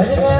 안녕하세요.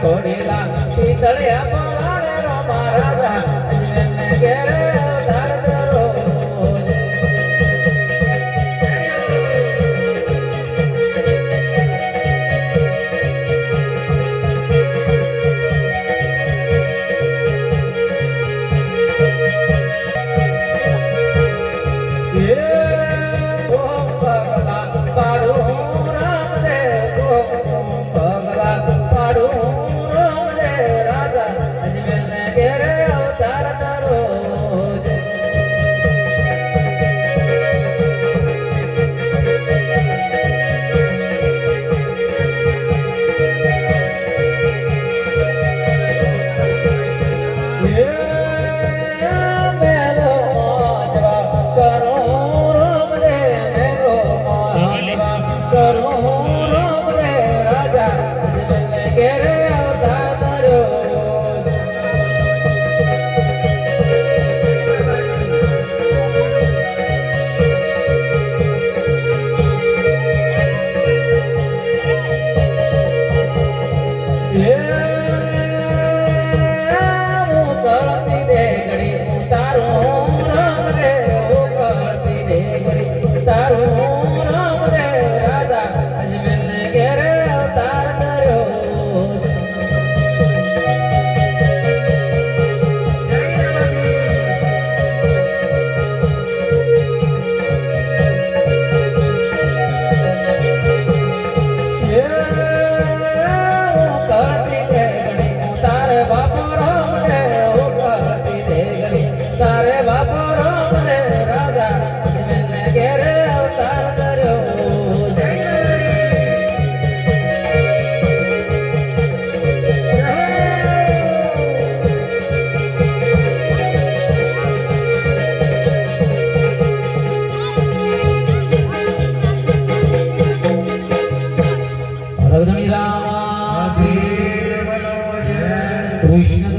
તોડેલા પીતળે અમારે મહારાજા અજમેર ને Gracias.